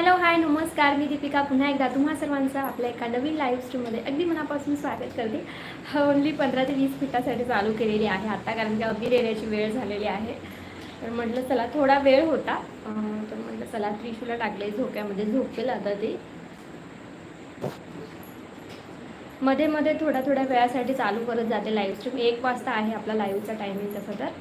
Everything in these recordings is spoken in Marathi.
हॅलो हाय नमस्कार मी दीपिका. पुन्हा एकदा तुम्हा सर्वांचं आपल्या एका नवीन लाईव्ह स्ट्रीममध्ये अगदी मनापासून स्वागत करते. ओनली पंधरा ते वीस मिनिटासाठी चालू केलेली आहे आता कारण की अगदी येण्याची वेळ झालेली आहे. तर म्हटलं चला थोडा वेळ होता. तर म्हटलं चला त्रिशूला टाकले झोक्यामध्ये झोपेल आता ते. मध्ये मध्ये थोड्या थोड्या वेळासाठी चालू करत जाते लाईव्ह स्ट्रीम एक वाजता आहे आपला लाईव्हचा टायमिंग तसं तर.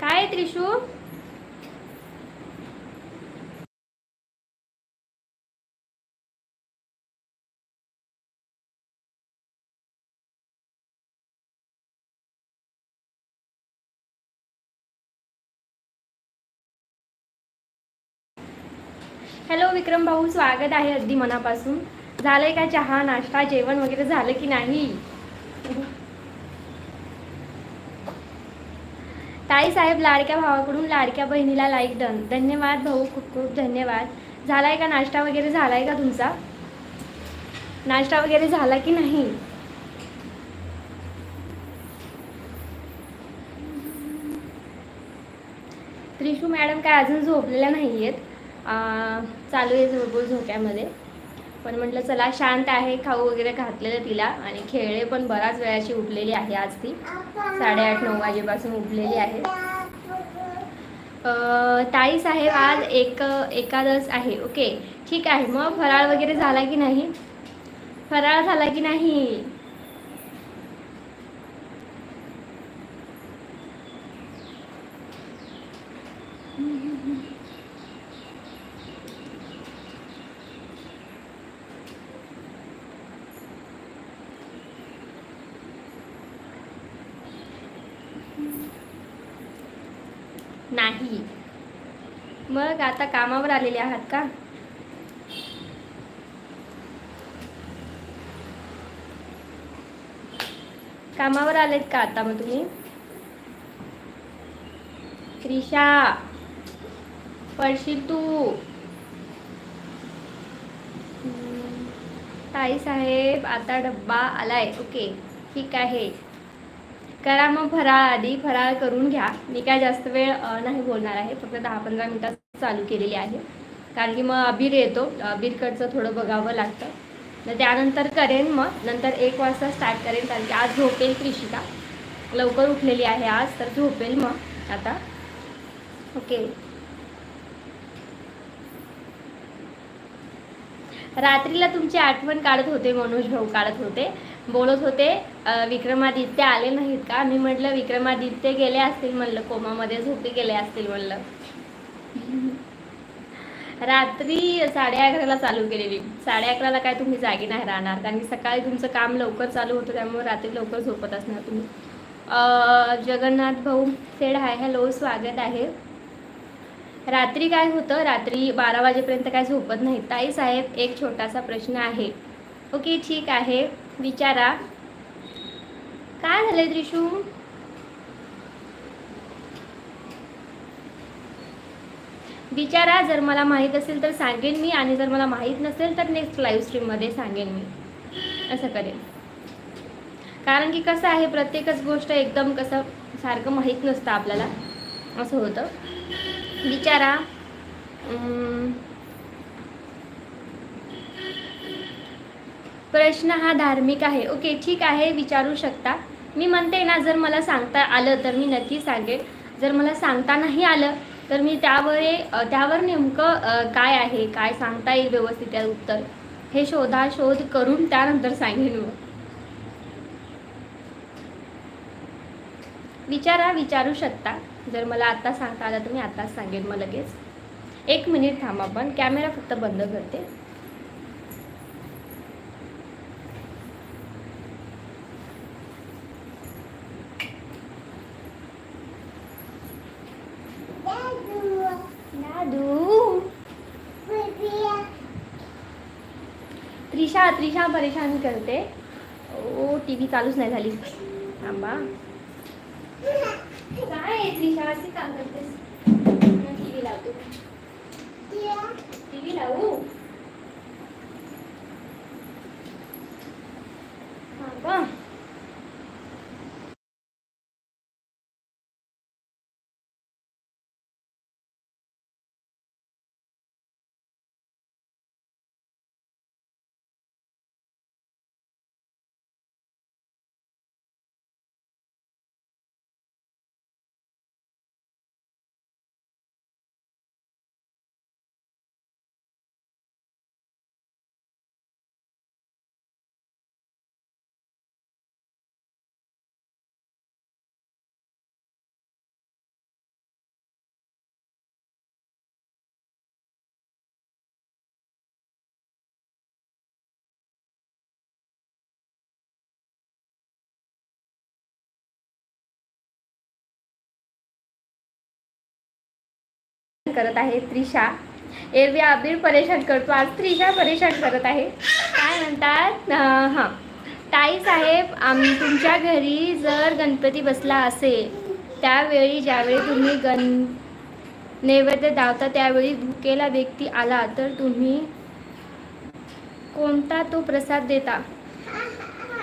काय आहे त्रिशू? विक्रम भाऊ स्वागत आहे अगदी मनापासून. झालंय का चहा नाश्ता जेवण वगैरे झालं की नाही? ताई साहेब लाडक्या भावाकडून लाडक्या बहिणीला लाईक डन धन्यवाद भाऊ खूप खूप धन्यवाद. झालाय का नाश्ता वगैरे झालाय का तुमचा? नाश्ता वगैरे झाला की नाही? त्रिशू मॅडम काय अजून झोपलेल्या नाही आहेत चालू आहे झोपूळ झोक्यामध्ये. पण म्हटलं चला शांत आहे खाऊ वगैरे घातलेलं तिला. आणि खेळे पण बराच वेळाची उठलेली आहे आज ती. साडेआठ नऊ वाजेपासून उठलेली आहे. ताई साहेब आज एक एकादस आहे. ओके. ठीक आहे. मग फराळ वगैरे झाला की नाही? फराळ झाला की नाही? नाही. मग आता कामावर आलेले आहात का? कामावर आलेत का आता मग तुम्ही? त्रिशा पडशील तू. ताई साहेब आता डब्बा आलाय. ओके ठीक आहे. करा मग फराळ आधी फराळ करून घ्या. मी काय जास्त वेळ नाही बोलणार आहे. फक्त दहा पंधरा मिनटात चालू केलेली आहे. कारण की मग अबीर येतो. अबीरकडचं थोडं बघावं लागतं. तर त्यानंतर करेन मग. नंतर एक वाजता स्टार्ट करेन. कारण की आज झोपेल कृषिका लवकर उठलेली आहे आज तर झोपेल मग. आता. ओके. रात्रीला तुमची आठवण काढत होते मनोज भाऊ काढत होते. बोलत होते विक्रमादित्य आले नाहीत का? मी म्हटलं विक्रमादित्य गेले असतील म्हणलं कोमामध्ये झोपे गेले असतील म्हणलं. रात्री साडे अकराला चालू केलेली. साडे अकराला काय तुम्ही जागी नाही राहणार कारण की सकाळी तुमचं काम लवकर चालू होतं त्यामुळे रात्री लवकर झोपत असणार तुम्ही. जगन्नाथ भाऊ सेड हाय हॅलो स्वागत आहे. रात्री काय होतं रात्री बारा वाजेपर्यंत काय झोपत नाही ताई साहेब एक छोटासा प्रश्न आहे. ओके ठीक आहे. विचारा. काय झालंय त्रिशू? विचारा जर मला माहीत असेल तर सांगेन मी आणि जर मला माहीत नसेल तर नेक्स्ट लाईव्ह स्ट्रीममध्ये सांगेन मी. असं करेन. कारण की कसं आहे प्रत्येकच गोष्ट एकदम कसं सारखं माहीत नसतं आपल्याला. असं होतं. विचारा. प्रश्न हा धार्मिक आहे. ओके ठीक आहे विचारू शकता. मी म्हणते ना जर मला सांगता आलं तर मी नक्की सांगेन. जर मला सांगता नाही आलं तर मी त्यावर त्यावर नेमकं काय आहे काय सांगता येईल व्यवस्थित त्या उत्तर? हे शोधा शोध करून त्यानंतर सांगेन मग विचारा विचारू शकता. जर मला आत्ता सांगता आलं तर मी आत्ताच सांगेन मग लगेच. एक मिनिट थांबा पण. कॅमेरा फक्त बंद करते. त्रिशा त्रिशा परेशान करते. ओ टी व्ही चालूच नाही झाली. थांबा. काय त्रिशा? असे काम करतेस? टी व्ही लावतो. टी व्ही लावू थांबा करत आहे त्रिशा. एरवी अबीर परेशान करतो. आज त्रिशा परेशान करत आहे. काय म्हणतात? हां. ताई साहेब आम तुमच्या घरी जर गणपती बसला असेल त्यावेळी ज्यावेळी तुम्ही गण नैवेद्य धावता त्यावेळी भुकेला व्यक्ती आला तर तुम्ही कोणता तो प्रसाद देता?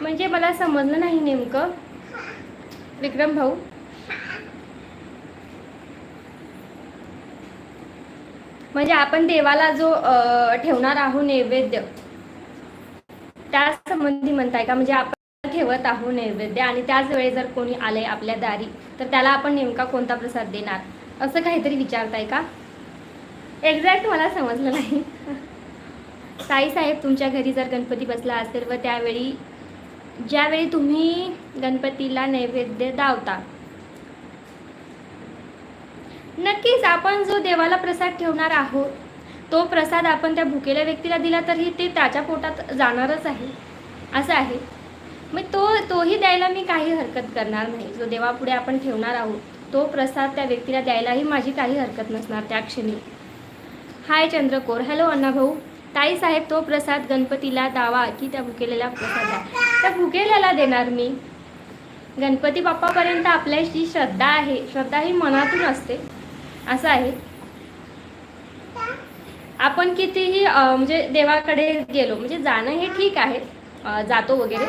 म्हणजे मला समजलं नाही नेमकं. विक्रम भाऊ. म्हणजे आपण देवाला जो ठेवणार आहोत नैवेद्य त्या संबंधी म्हणताय का? म्हणजे आपण ठेवत आहोत नैवेद्य आणि त्याच वेळी जर कोणी आले आपल्या दारी तर त्याला आपण नेमका कोणता प्रसाद देणार? असं काहीतरी विचारताय का? एक्झॅक्ट मला समजलं नाही. साई साहेब तुमच्या घरी जर गणपती बसला असेल व त्यावेळी ज्यावेळी तुम्ही गणपतीला नैवेद्य दावता नक्कीच आपण जो देवाला प्रसाद ठेवणार आहोत तो प्रसाद आपण त्या भुकेल्या व्यक्तीला दिला तरी ते त्याच्या पोटात जाणारच आहे. असं आहे. मग तो तोही द्यायला मी काही हरकत करणार नाही. जो देवापुढे आपण ठेवणार आहोत तो प्रसाद त्या व्यक्तीला द्यायलाही माझी काही हरकत नसणार त्या क्षणी. हाय चंद्रकोर. हॅलो अण्णाभाऊ. ताई साहेब तो प्रसाद गणपतीला दावा की त्या भुकेलेला प्रसाद त्या भुकेल्याला देणार मी. गणपती बाप्पापर्यंत आपल्याची श्रद्धा आहे. श्रद्धा ही मनातून असते. असं आहे. आपण कितीही म्हणजे देवाकडे गेलो म्हणजे जाणं हे ठीक आहे. जातो वगैरे.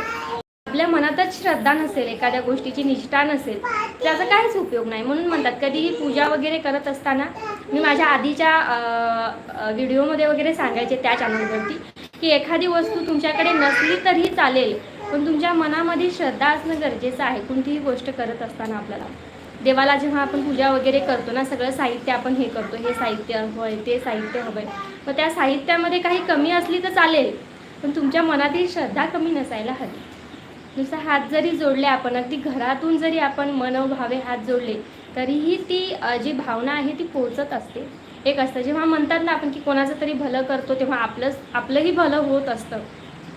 आपल्या मनातच श्रद्धा नसेल एखाद्या गोष्टीची निष्ठा नसेल त्याचा काहीच उपयोग नाही. म्हणून म्हणतात कधीही पूजा वगैरे करत असताना मी माझ्या आधीच्या व्हिडिओमध्ये वगैरे सांगायचे त्या चॅनलवरती की एखादी वस्तू तुमच्याकडे नसली तरी चालेल पण तुमच्या मनामध्ये श्रद्धा असणं गरजेचं आहे कोणतीही गोष्ट करत असताना आपल्याला. देवाला जेव्हा आपण पूजा वगैरे करतो ना सगळं साहित्य आपण हे करतो हे साहित्य हवं आहे ते साहित्य हवं आहे मग त्या साहित्यामध्ये काही कमी असली तर चालेल पण तुमच्या मनातील श्रद्धा कमी नसायला हवी. नुसता हात जरी जोडले आपण अगदी घरातून जरी आपण मनोभावे हात जोडले तरीही ती जी भावना आहे ती पोचत असते. एक असतं जेव्हा म्हणतात ना आपण की कोणाचं तरी भलं करतो तेव्हा आपलंच आपलंही भलं होत असतं.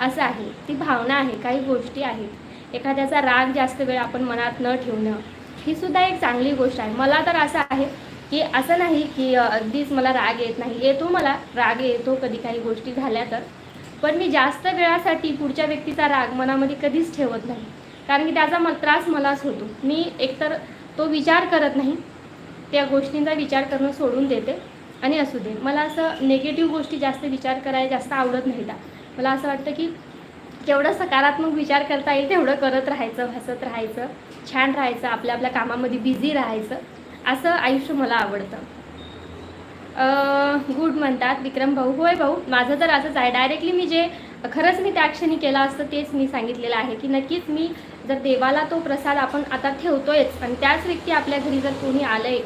असं आहे. ती भावना आहे काही गोष्टी आहेत. एखाद्याचा राग जास्त वेळ आपण मनात न ठेवणं ही सुद्धा एक चांगली गोष्ट आहे. मला तर असं आहे की असं नाही की अगदीच मला राग येत नाही. येतो मला राग येतो कधी काही गोष्टी झाल्या तर. पण मी जास्त वेळासाठी पुढच्या व्यक्तीचा राग मनामध्ये कधीच ठेवत नाही. कारण की त्याचा मला त्रास मलाच होतो. मी एकतर तो विचार करत नाही. त्या गोष्टींचा विचार करणं सोडून देते आणि असू दे. मला असं नेगेटिव्ह गोष्टी जास्त विचार करायला जास्त आवडत नाही त्या. मला असं वाटतं की जेवढं सकारात्मक विचार करता येईल तेवढं करत राहायचं हसत राहायचं. छान राहायचं आपल्या आपल्या कामामध्ये बिझी राहायचं असं आयुष्य मला आवडतं. गुड म्हणतात विक्रम भाऊ. होय भाऊ माझं तर असंच आहे. डायरेक्टली मी जे खरंच मी त्या क्षणी केलं असतं तेच मी सांगितलेलं आहे की नक्कीच मी जर देवाला तो प्रसाद आपण आता ठेवतोयच आणि त्याच व्यक्ती आपल्या घरी जर कोणी आलंय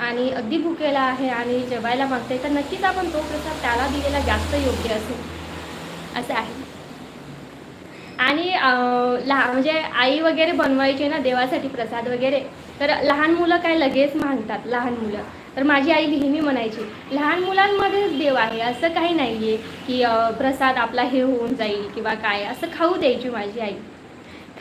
आणि अगदी भुकेला आहे आणि जेवायला मागतंय तर नक्कीच आपण तो प्रसाद त्याला दिलेला जास्त योग्य असेल. असं आहे. आणि लहा म्हणजे आई वगैरे बनवायची ना देवासाठी प्रसाद वगैरे तर लहान मुलं काय लगेच मागतात लहान मुलं. तर माझी आई नेहमी म्हणायची लहान मुलांमध्येच देव आहे असं काही नाही आहे की प्रसाद आपला हे होऊन जाईल किंवा काय असं खाऊ द्यायची माझी आई.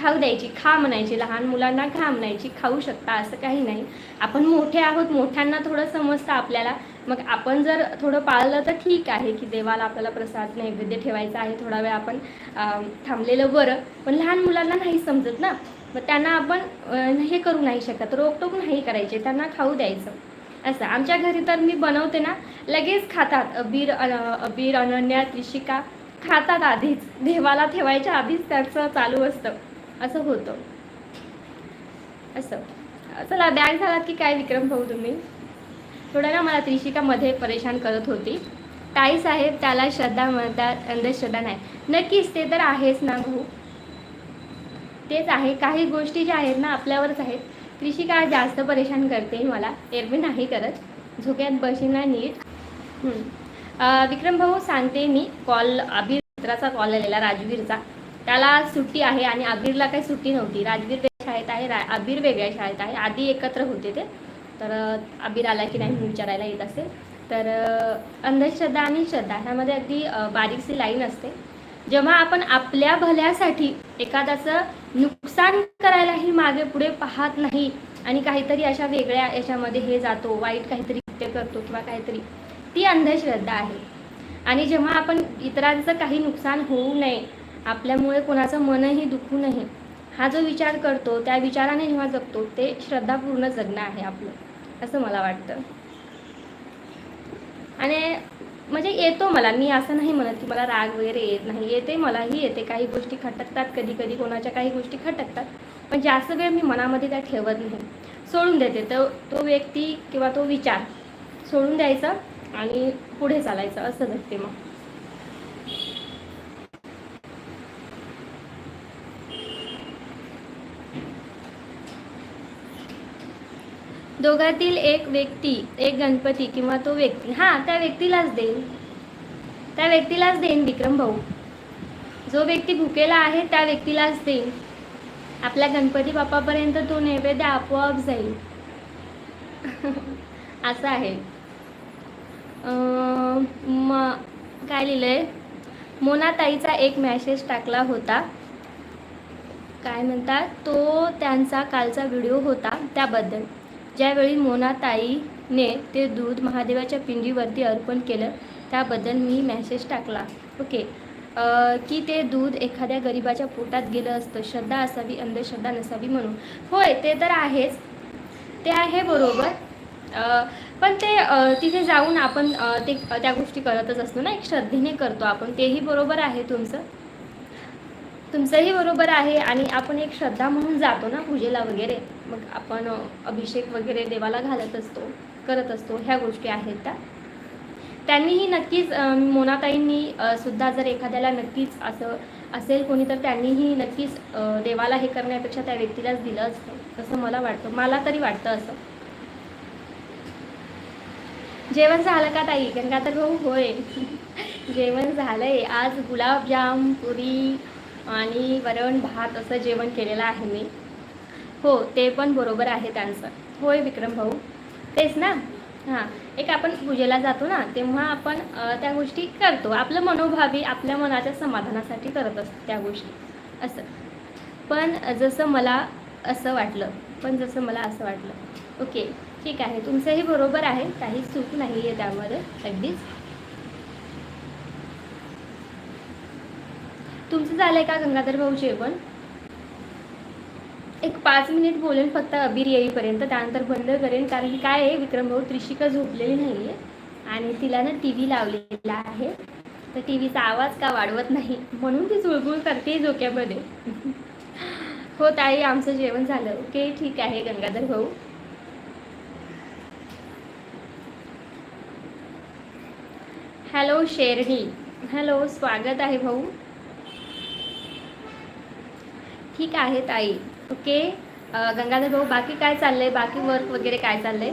खाऊ द्यायची खा म्हणायची लहान मुलांना खा म्हणायची खाऊ शकता असं काही नाही. आपण मोठे आहोत मोठ्यांना थोडं समजतं आपल्याला. मग आपण जर थोडं पाळलं तर ठीक आहे की देवाला आपल्याला प्रसाद नैवेद्य ठेवायचा आहे थोडा वेळ आपण थांबलेलं बरं. पण लहान मुलांना नाही समजत ना. मग त्यांना आपण हे करू नाही शकत रोकटोक नाही करायचे त्यांना खाऊ द्यायचं. असं. आमच्या घरी तर मी बनवते ना लगेच खातात. अबीर अन- अबीर अनन्या त्रिशिका. खातात आधीच. देवाला ठेवायच्या आधीच त्याचं चालू असतं. असं होतं. असं. चला बॅग झालात की काय विक्रम भाऊ तुम्ही? थोडं ना मला त्रिशिकामध्ये परेशान करत होती. ताई साहेब त्याला श्रद्धा म्हणतात अंधश्रद्धा नाही. नक्कीच ते तर आहेच ना भाऊ. तेच आहे. काही गोष्टी ज्या आहेत ना आपल्यावरच आहेत. त्रिशिका जास्त परेशान करते मला. एरवी नाही करत. झोक्यात बशीना नीट. हम्म. विक्रम भाऊ सांगते मी. कॉल अबीर कॉल आलेला राजवीरचा. त्याला सुट्टी आहे आणि आबीरला काही सुट्टी नव्हती. राजवीर वेगळ्या शाळेत आहे रा अबीर वेगळ्या शाळेत आहे. आधी एकत्र होते ते. तर आबीर आला की नाही विचारायला येत असेल. तर अंधश्रद्धा आणि श्रद्धा ह्यामध्ये अगदी बारीकशी लाईन असते. जेव्हा आपण आपल्या भल्यासाठी एखाद्याचं नुकसान करायलाही मागे पुढे पाहत नाही आणि काहीतरी अशा वेगळ्या याच्यामध्ये हे जातो वाईट काहीतरी कृत्य करतो किंवा काहीतरी ती अंधश्रद्धा आहे. आणि जेव्हा आपण इतरांचं काही नुकसान होऊ नये आपल्यामुळे कोणाचं मनही दुखू नये. हा जो विचार करतो त्या विचाराने जेव्हा जगतो ते श्रद्धापूर्ण जगणं आहे आपलं असं मला वाटतं. आणि म्हणजे येतो मला मी असं नाही म्हणत की मला राग वगैरे येत नाही. येते मलाही येते. काही गोष्टी खटकतात कधी कधी कोणाच्या काही गोष्टी खटकतात. पण जास्त वेळ मी मनामध्ये त्या ठेवत नाही. सोडून देते. तो तो व्यक्ती किंवा तो विचार सोडून द्यायचा आणि पुढे चालायचं असं घडते मग. दोघातील एक व्यक्ती एक गणपती किंवा तो व्यक्ती हां त्या व्यक्तीलाच देईन. त्या व्यक्तीलाच देईन विक्रम भाऊ. जो व्यक्ती भुकेला आहे त्या व्यक्तीलाच देईन. आपल्या गणपती बाप्पापर्यंत तो नैवेद्य आपोआप जाईल. असं आहे. म काय लिहिलंय? मोनाताईचा एक मॅसेज टाकला होता. काय म्हणतात? तो त्यांचा कालचा व्हिडिओ होता त्याबद्दल. ज्यावेळी मोनाताईने ते दूध महादेवाच्या पिंडीवरती अर्पण केलं त्याबद्दल मी मॅसेज टाकला. ओके की ते दूध एखाद्या गरिबाच्या पोटात गेलं असतं श्रद्धा असावी अंधश्रद्धा नसावी म्हणून. होय ते तर आहेच. ते आहे बरोबर. पण ते तिथे जाऊन आपण ते त्या गोष्टी करतच असतो ना एक श्रद्धेने करतो आपण. तेही बरोबर आहे तुमचं? तुमचंही बरोबर आहे आणि आपण एक श्रद्धा म्हणून जातो ना पूजेला वगैरे? मग आपण अभिषेक वगैरे देवाला घालत असतो करत असतो ह्या गोष्टी आहेत त्या. त्यांनीही नक्कीच मोनाताईंनी सुद्धा जर एखाद्याला नक्कीच असं असेल कोणी तर त्यांनीही नक्कीच देवाला हे करण्यापेक्षा त्या व्यक्तीलाच दिलं असतं. असं मला वाटतं मला तरी वाटतं असं. जेवण झालं का ताई? गंगाधर भाऊ होय. जेवण झालंय. आज गुलाबजाम पुरी आणि वरण भात असं जेवण केलेलं आहे मी. हो ते पण बरोबर आहे त्यांचं. होय विक्रम भाऊ. तेच ना? हां. एक आपण पूजेला जातो ना तेव्हा आपण त्या गोष्टी करतो. आपलं मनोभावी आपल्या मनाच्या समाधानासाठी करत असतो त्या गोष्टी. असं. पण जसं मला असं वाटलं पण जसं मला असं वाटलं. ओके. ठीक आहे. तुमचंही बरोबर आहे. काही चूक नाही आहे त्यामध्ये अगदीच. तुमचं झालं आहे का गंगाधर भाऊ जेवण एक पाच मिनिट बोलेन फक्त अबीर येईपर्यंत. त्यानंतर बंद करेन कारण की काय आहे विक्रम भाऊ त्रिशिका झोपलेली नाही आहे आणि तिला ना टी व्ही लावलेला आहे. तर टी व्हीचा आवाज का वाढवत नाही म्हणून ती चुळबुळ करते झोक्यामध्ये हो ताई आमचं जेवण झालं. ओके ठीक आहे गंगाधर भाऊ. हॅलो शेरणी. हॅलो स्वागत आहे भाऊ. ठीक आहे ताई. ओके. गंगाधर भाऊ बाकी काय चाललंय? बाकी वर्क वगैरे काय चाललंय?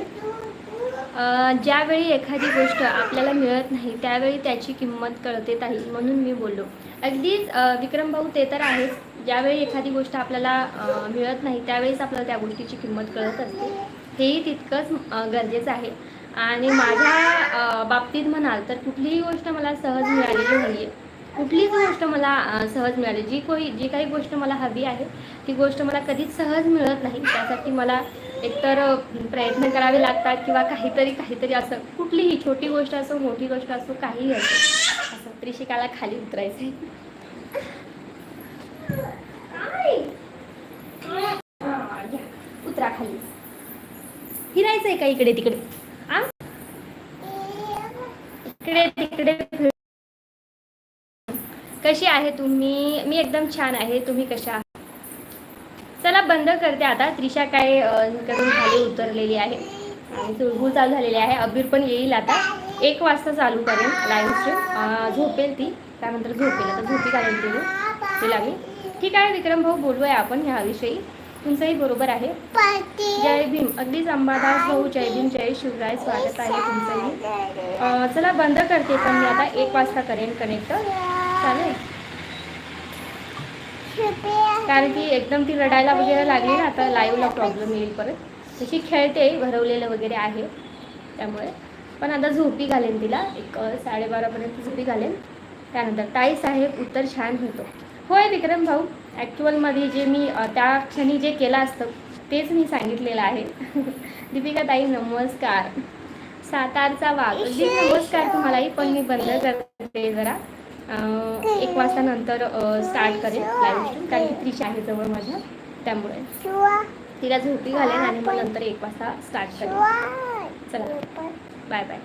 ज्यावेळी एखादी गोष्ट आपल्याला मिळत नाही त्यावेळी त्याची किंमत कळते ताई म्हणून मी बोललो. अगदीच विक्रम भाऊ ते तर आहेच. ज्यावेळी एखादी गोष्ट आपल्याला मिळत नाही त्यावेळीच आपल्याला त्या गोष्टीची किंमत कळत असते. हेही तितकंच गरजेचं आहे. आणि माझ्या बाबतीत म्हणाल तर कुठलीही गोष्ट मला सहज मिळालेली नाही आहे कुठलीच गोष्ट मला सहज मिळाली. जी कोई जी काही गोष्ट मला हवी आहे ती गोष्ट मला कधीच सहज मिळत नाही. त्यासाठी मला एकतर प्रयत्न करावे लागतात किंवा काहीतरी काहीतरी असं कुठलीही छोटी गोष्ट असो मोठी गोष्ट असो काहीही असो असं त्रिशिकाला खाली उतरायचं उतरा खाली. फिरायचंय का इकडे तिकडे आ? इकडे तिकडे कशी आहे तुम्ही? मी एकदम छान आहे. तुम्ही कशा आहात? चला बंद करते आता. त्रिशा काय करून खाली उतरलेली आहे. आणि चुळबुळ चालू झालेली आहे. अबीर पण येईल आता. एक वाजता चालू करेन लाईव्ह स्ट्रीम झोपेल ती. त्यानंतर झोपेल. आता झोपी घालेल तिने तिला मी. ठीक आहे विक्रम भाऊ बोलूया आपण ह्याविषयी तुमचंही बरोबर आहे. जय भीम. अगदीच अंबादास भाऊ जय भीम जय शिवराय. स्वागत आहे तुमचंही. चला बंद करते पण मी आता. एक वाजता करेन कनेक्ट चालेल? कारण की एकदम ती रडायला वगैरे लागली ना आता लाईव्हला प्रॉब्लेम येईल परत. तशी खेळते भरवलेलं वगैरे आहे त्यामुळे. पण आता झोपी घालेन तिला एक साडेबारापर्यंत झोपी घालेन. त्यानंतर ताई साहेब उत्तर छान होतो. होय विक्रम भाऊ ॲक्च्युअलमध्ये जे मी त्या क्षणी जे केलं असतं तेच मी सांगितलेलं आहे. दीपिका ताई नमस्कार. सातारचा वाघ. अगदी नमस्कार तुम्हालाही पण मी बंद करते जरा. एक वाजता नंतर स्टार्ट करेन लाईव्ह स्ट्रीम कारण की त्रिशा आहे जवळ माझ्या त्यामुळे. तिला झोपी घालेन आणि मग नंतर एक वाजता स्टार्ट करेन. चला. Bye bye